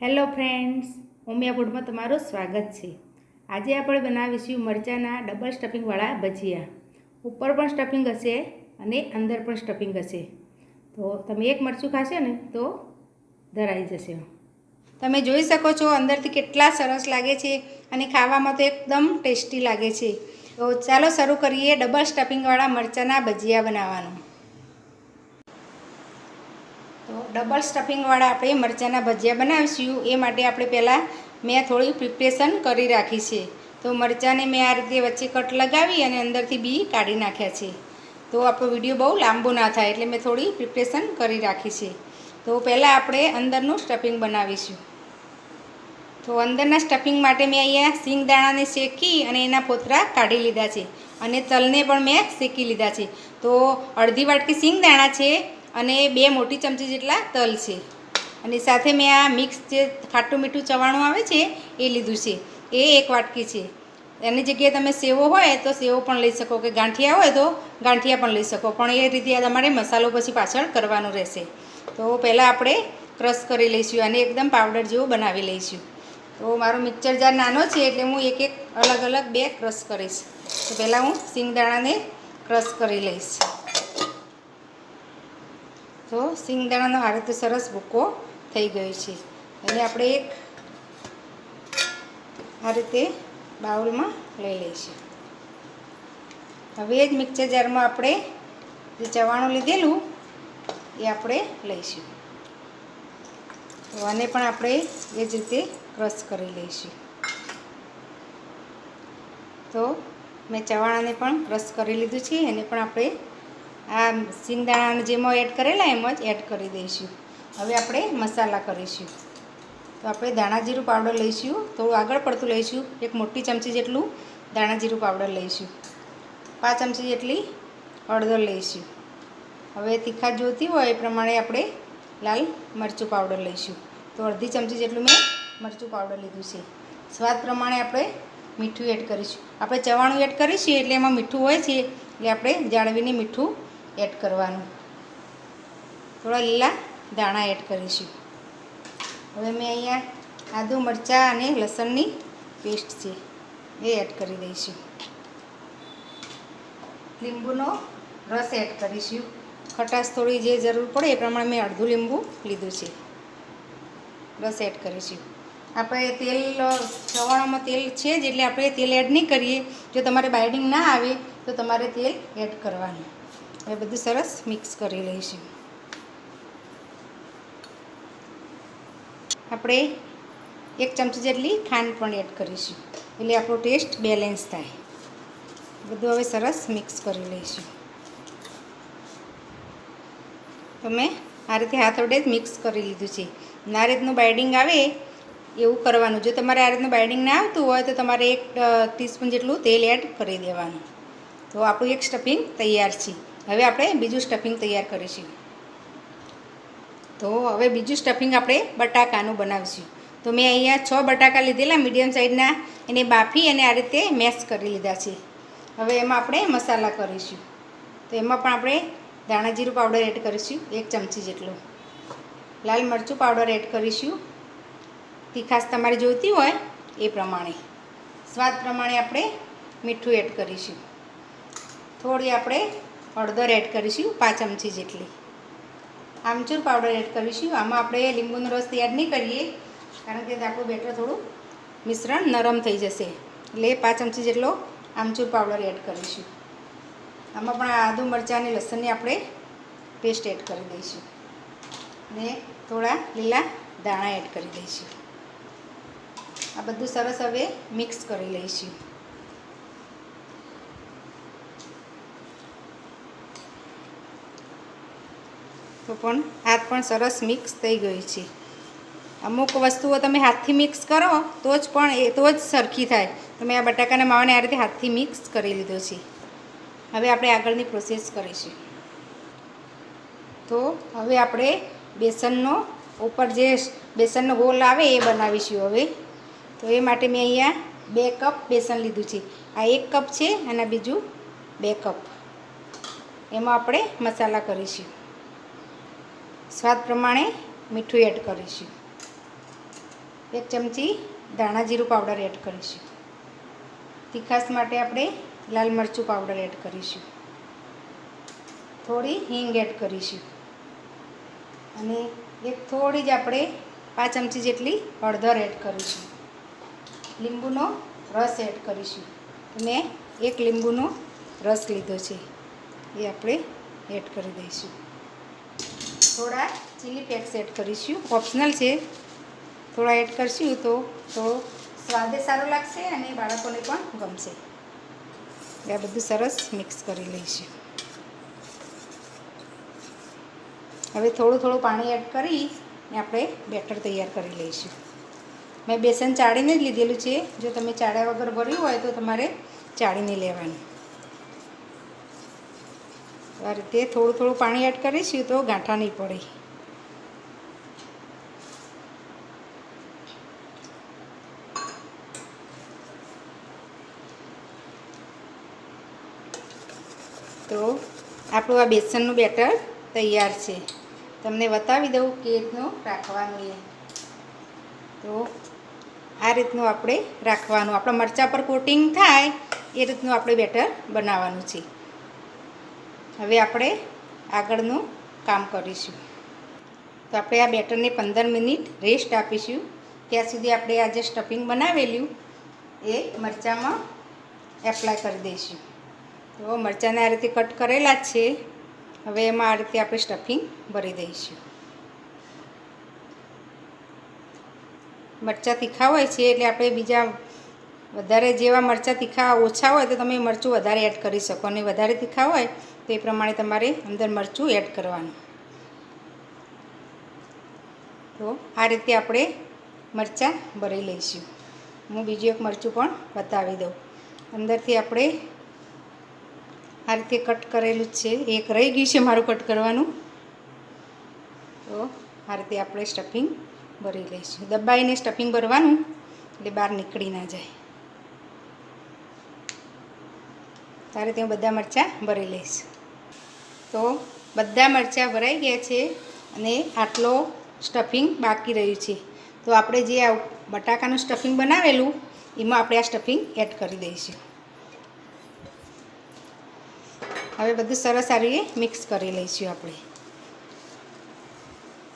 Hello friends, Umiya ફૂડમાં તમારું સ્વાગત છે. આજે આપણે બનાવીશું મરચાંના ડબલ સ્ટફિંગવાળા ભજીયા. ઉપર પણ સ્ટફિંગ હશે અને અંદર પણ સ્ટફિંગ હશે. તો તમે એક મરચું ખાશો ને તો ધરાઈ જશે. તમે જોઈ શકો છો અંદરથી કેટલા સરસ લાગે છે અને ખાવામાં તો એકદમ ટેસ્ટી લાગે છે. તો ચાલો શરૂ કરીએ ડબલ સ્ટફિંગવાળા મરચાંના ભજીયા બનાવવાનું. તો ડબલ સ્ટફિંગવાળા આપણે મરચાંના ભજીયા બનાવીશું. એ માટે આપણે પહેલાં મેં થોડી પ્રિપરેશન કરી રાખી છે. તો મરચાંને મેં આ રીતે વચ્ચે કટ લગાવી અને અંદરથી બી કાઢી નાખ્યા છે. તો આપણો વીડિયો બહુ લાંબો ના થાય એટલે મેં થોડી પ્રિપરેશન કરી રાખી છે. તો પહેલાં આપણે અંદરનું સ્ટફિંગ બનાવીશું. તો અંદરના સ્ટફિંગ માટે મેં અહીંયા સિંગદાણાને શેકી અને એના પોતરા કાઢી લીધા છે. અને તલને પણ મેં શેકી લીધા છે. તો અડધી વાટકી સિંગદાણા છે. અને બે મોટી ચમચી જેટલા તલ છે. અને સાથે મેં આ મિક્સ જે ખાટું મીઠું ચવાણું આવે છે, એ લીધું છે. એ એક વાટકી છે. એની જગ્યાએ તમે સેવો હોય તો સેવો પણ લઈ શકો કે ગાંઠિયા હોય તો ગાંઠિયા પણ લઈ શકો. પણ એ રીતે તમારે મસાલો પછી પાછળ કરવાનો રહેશે. તો પહેલાં આપણે ક્રશ કરી લઈશું અને એકદમ પાવડર જેવું બનાવી લઈશું. તો મારો મિક્સર જાર નાનો છે એટલે હું એક એક અલગ અલગ બે ક્રશ કરીશ. તો પહેલાં હું સિંગદાણાને ક્રશ કરી લઈશ. તો સિંગદાણાનો આ તો સરસ ભૂકો થઈ ગયો છે. એને આપણે એક આ રીતે બાઉલમાં લઈ લઈશું. હવે જ મિક્સર જારમાં આપણે જે ચવાણું લીધેલું, એ આપણે લઈશું. તો આને પણ આપણે એ જ રીતે ક્રશ કરી લઈશું. તો મેં ચવાણાને પણ ક્રશ કરી લીધું છે, એને પણ આપણે આ સિંગદાણાને જેમાં એડ કરેલા એમ જ એડ કરી દઈશું. હવે આપણે મસાલા કરીશું. તો આપણે દાણા જીરું પાવડર લઈશું. થોડું આગળ પડતું લઈશું. એક મોટી ચમચી જેટલું દાણા જીરું પાવડર લઈશું. પાંચ ચમચી જેટલી હળદર લઈશું. હવે તીખા જોતી હોય એ પ્રમાણે આપણે લાલ મરચું પાવડર લઈશું. તો અડધી ચમચી જેટલું મેં મરચું પાવડર લીધું છે. સ્વાદ પ્રમાણે આપણે મીઠું એડ કરીશું. આપણે ચવાણું એડ કરીશું એટલે એમાં મીઠું હોય છે. એટલે આપણે જાળવીને મીઠું એડ કરવાનું. થોડા લીલા દાણા એડ કરીશું. હવે મેં અહીંયા આદુ, મરચાં અને લસણની પેસ્ટ છે, એ એડ કરી દઈશું. લીંબુનો રસ એડ કરીશું. ખટાશ થોડી જે જરૂર પડે એ પ્રમાણે મેં અડધું લીંબુ લીધું છે. રસ એડ કરીશું. આપણે તેલ ચવાણામાં તેલ છે જ એટલે આપણે તેલ એડ નહીં કરીએ. જો તમારે બાઇડિંગ ના આવે તો તમારે તેલ એડ કરવાનું. હવે બધું સરસ મિક્સ કરી લઈશું. આપણે એક ચમચી જેટલી ખાંડ પણ એડ કરીશું. એટલે આપણો ટેસ્ટ બેલેન્સ થાય. બધું હવે સરસ મિક્સ કરી લઈશું. તો મેં આ રીતે હાથ વડે જ મિક્સ કરી લીધું છે. આ રીતનું બાઇડિંગ આવે એવું કરવાનું. જો તમારે આ રીતનું બાઇડિંગ ના આવતું હોય તો તમારે એક ટીસ્પૂન જેટલું તેલ એડ કરી દેવાનું. તો આપણું એક સ્ટફિંગ તૈયાર છે. હવે આપણે બીજું સ્ટફિંગ તૈયાર કરીશું. તો હવે બીજું સ્ટફિંગ આપણે બટાકાનું બનાવીશું. તો મેં અહીંયા છ બટાકા લીધેલા મીડિયમ સાઇઝના એને બાફી અને આ રીતે મેશ કરી લીધા છે. હવે એમાં આપણે મસાલા કરીશું. તો એમાં પણ આપણે ધાણા જીરું પાવડર એડ કરીશું, એક ચમચી જેટલો. લાલ મરચું પાવડર એડ કરીશું. તીખાશ તમારે જોઈતી હોય એ પ્રમાણે. સ્વાદ પ્રમાણે આપણે મીઠું એડ કરીશું. થોડી આપણે હળદર એડ કરીશું, પાંચ ચમચી જેટલી. આમચૂર પાવડર એડ કરીશું. આમાં આપણે લીંબુનો રસ તૈયાર નહીં કરીએ, કારણ કે આપણું બેટર થોડું મિશ્રણ નરમ થઈ જશે. એટલે પાંચ ચમચી જેટલો આમચૂર પાવડર એડ કરીશું. આમાં પણ આદુ મરચાં અને લસણની આપણે પેસ્ટ એડ કરી દઈશું. ને થોડા લીલા દાણા એડ કરી દઈશું. આ બધું સરસ હવે મિક્સ કરી લઈશું. તો પણ હાથ પણ સરસ મિક્સ થઈ ગઈ છે. અમુક વસ્તુઓ તમે હાથથી મિક્સ કરો, તો જ પણ એ, તો જ સરખી થાય. તો મેં આ બટાકાના માવાને આ રીતે હાથથી મિક્સ કરી લીધો છે. હવે આપણે આગળની પ્રોસેસ કરીશું. તો હવે આપણે બેસનનો ઉપર જે બેસનનો ગોલ આવે એ બનાવીશું હવે. તો એ માટે મેં અહીંયા બે કપ બેસન લીધું છે. આ એક કપ છે અને બીજું બે કપ એમાં આપણે મસાલા કરીશું. સ્વાદ પ્રમાણે મીઠું એડ કરીશું. એક ચમચી ધાણા જીરું પાવડર એડ કરીશું. તીખાસ માટે આપણે લાલ મરચું પાવડર એડ કરીશું. થોડી હિંગ એડ કરીશું. અને એક થોડી જ આપણે પાંચ ચમચી જેટલી હળદર એડ કરીશું. લીંબુનો રસ એડ કરીશું. મેં એક લીંબુનો રસ લીધો છે. એ આપણે એડ કરી દઈશું. થોડા ચીલી પેક્સ એડ કરીશું. ઓપ્શનલ છે. થોડા એડ કરશું તો તો સ્વાદે સારો લાગશે અને બાળકોને પણ ગમશે. આ બધું સરસ મિક્સ કરી લઈશું. હવે થોડું થોડું પાણી એડ કરી ને આપણે બેટર તૈયાર કરી લઈશું. મેં બેસન ચાળીને જ લીધેલું છે. જો તમે ચાળ્યા વગર ભર્યું હોય તો તમારે ચાળીને લેવાનું. આ રીતે થોડું થોડું પાણી એડ કરીશું તો ગાંઠા નહીં પડે. તો આપણું આ બેસનનું બેટર તૈયાર છે. તમને બતાવી દઉં કે રીતનું રાખવાનું એ. તો આ રીતનું આપણે રાખવાનું. આપણા મરચાં પર કોટિંગ થાય એ રીતનું આપણે બેટર બનાવવાનું છે. હવે આપણે આગળનું કામ કરીશું. તો આપણે આ બેટરને પંદર મિનિટ રેસ્ટ આપીશું. ત્યાં સુધી આપણે આ જે સ્ટફિંગ બનાવેલું, એ મરચાંમાં એપ્લાય કરી દઈશું. તો મરચાંને આ રીતે કટ કરેલા જ છે. હવે એમાં આ રીતે આપણે સ્ટફિંગ ભરી દઈશું. મરચાં તીખા હોય છે એટલે આપણે બીજા વધારે જેવા મરચાં તીખા ઓછા હોય તો તમે મરચું વધારે એડ કરી શકો. અને વધારે તીખા હોય તો એ પ્રમાણે તમારે અંદર મરચું એડ કરવાનું. તો આ રીતે આપણે મરચાં ભરી લઈશું. હું બીજું એક મરચું પણ બતાવી દઉં. અંદરથી આપણે આ રીતે કટ કરેલું જ છે. એક રહી ગયું છે મારું કટ કરવાનું. તો આ રીતે આપણે સ્ટફિંગ ભરી લઈશું. દબાઈને સ્ટફિંગ ભરવાનું એટલે બહાર નીકળી ના જાય. આ ત્યાં બધા મરચાં ભરી લઈશ. તો બધા મરચાં ભરાઈ ગયા છે અને આટલો સ્ટફિંગ બાકી રહ્યું છે. તો આપણે જે આ બટાકાનું સ્ટફિંગ બનાવેલું, એમાં આપણે આ સ્ટફિંગ એડ કરી દઈશું. હવે બધું સરસ સારી મિક્સ કરી લઈશું આપણે.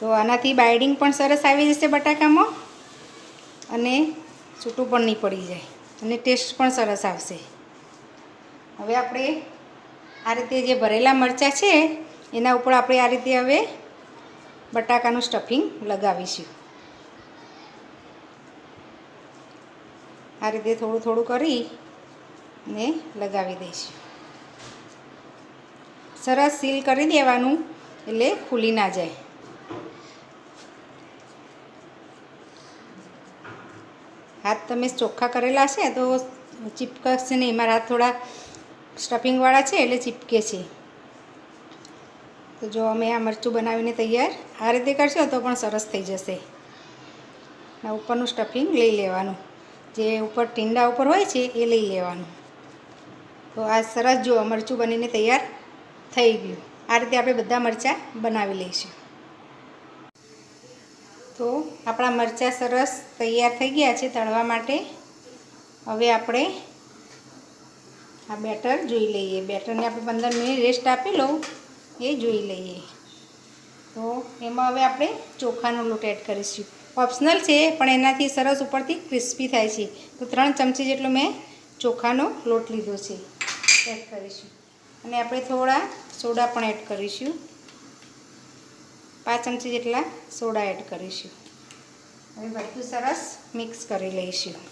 તો આનાથી બાઇડિંગ પણ સરસ આવી જશે બટાકામાં અને છૂટું પણ નહીં પડી જાય અને ટેસ્ટ પણ સરસ આવશે. હવે આપણે આ રીતે જે ભરેલા મરચાં છે, એના ઉપર આપણે આ રીતે હવે બટાકાનું સ્ટફિંગ લગાવીશું. આ રીતે થોડું થોડું કરી ને લગાવી દઈશું. સરસ સીલ કરી દેવાનું એટલે ખુલી ના જાય. હાથ તમે ચોખ્ખા કરેલા છે તો ચીપકશે નહીં મારા હાથ થોડા સ્ટફિંગવાળા છે એટલે ચીપકે છે. તો જો અમે આ મરચું બનાવીને તૈયાર, આ રીતે કરશો તો પણ સરસ થઈ જશે. ઉપરનું સ્ટફિંગ લઈ લેવાનું. જે ઉપર ટીંડા ઉપર હોય છે એ લઈ લેવાનું. તો આ સરસ જો મરચું બનીને તૈયાર થઈ ગયું. આ રીતે આપણે બધા મરચાં બનાવી લઈશું. તો આપણા મરચાં સરસ તૈયાર થઈ ગયા છે તળવા માટે. હવે આપણે આ બેટર જોઈ લઈએ. બેટરને આપણે પંદર મિનિટ રેસ્ટ આપી લઉં. એ જોઈ લઈએ. તો એમાં હવે આપણે ચોખાનો લોટ એડ કરીશું. ઓપ્શનલ છે, પણ એનાથી સરસ ઉપરથી ક્રિસ્પી થાય છે. તો ત્રણ ચમચી જેટલો મેં ચોખાનો લોટ લીધો છે. એડ કરીશું. અને આપણે થોડા સોડા પણ એડ કરીશું. પાંચ ચમચી જેટલા સોડા એડ કરીશું. હવે બધું સરસ મિક્સ કરી લઈશું.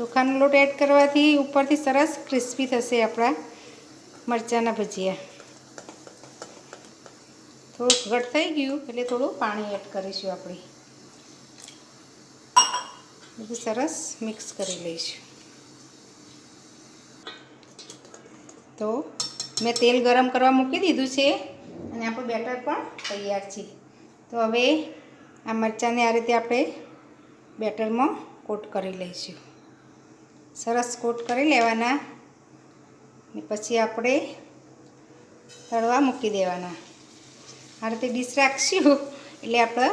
ચોખાનો લોટ એડ કરવાથી ઉપરથી સરસ ક્રિસ્પી થશે આપણા મરચાંના ભજીયા. થોડુંક ઘટ થઈ ગયું એટલે થોડું પાણી એડ કરીશું આપણે. બધું સરસ મિક્સ કરી લઈશું. તો મેં તેલ ગરમ કરવા મૂકી દીધું છે અને આપણું બેટર પણ તૈયાર છે. તો હવે આ મરચાંને આ રીતે આપણે બેટરમાં કોટ કરી લઈશું. સરસ કોટ કરી લેવાના. ને પછી આપણે તળવા મૂકી દેવાના. આ રીતે ડીશ રાખશું, એટલે આપણે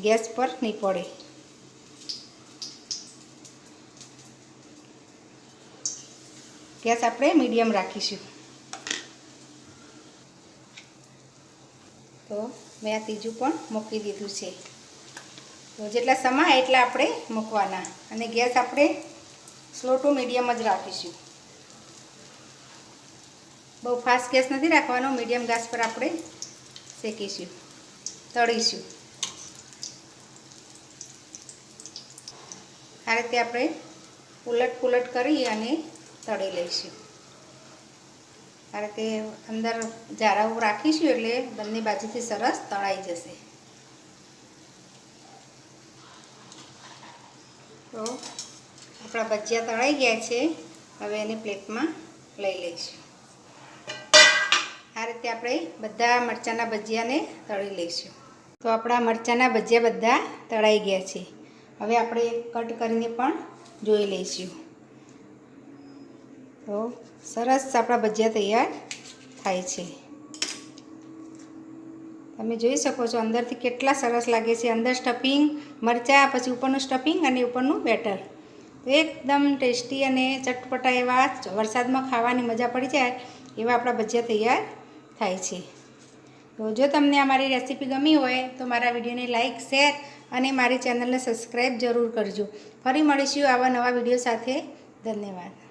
ગેસ પર નહીં પડે. ગેસ આપણે મીડિયમ રાખીશું. તો મેં આ ત્રીજું પણ મૂકી દીધું છે. તો જેટલા સમાય એટલા આપણે મૂકવાના. અને ગેસ આપણે સ્લો ટુ મીડિયમ જ રાખીશું. બહુ ફાસ્ટ ગેસ નથી રાખવાનો મીડિયમ ગેસ પર આપણે શેકીશું, તળીશું. આ રીતે આપણે ઉલટ પુલટ કરી અને તળી લઈશું. આ રીતે અંદર જારાવું રાખીશું એટલે બંને બાજુથી સરસ તળાઈ જશે. તો આપણા ભજીયા તળાઈ ગયા છે. હવે એને પ્લેટમાં લઈ લઈશું. આ રીતે આપણે બધા મરચાંના ભજીયાને તળી લઈશું. તો આપણા મરચાંના ભજીયા બધા તળાઈ ગયા છે. હવે આપણે કટ કરીને પણ જોઈ લઈશું. તો સરસ આપણા ભજીયા તૈયાર થાય છે. તમે જોઈ શકો છો અંદરથી કેટલા સરસ લાગે છે. અંદર સ્ટફિંગ મરચાં, પછી ઉપરનું સ્ટફિંગ અને ઉપરનું બેટર. એકદમ ટેસ્ટી અને ચટપટા એવા વરસાદમાં ખાવાની મજા પડી જાય એવા આપણા ભજીયા તૈયાર થાય છે. તો જો તમને અમારી રેસીપી ગમી હોય તો મારા વિડીયોને લાઇક શેર અને મારી ચેનલને સબસ્ક્રાઈબ જરૂર કરજો. ફરી મળીશું આવા નવા વીડિયો સાથે. ધન્યવાદ.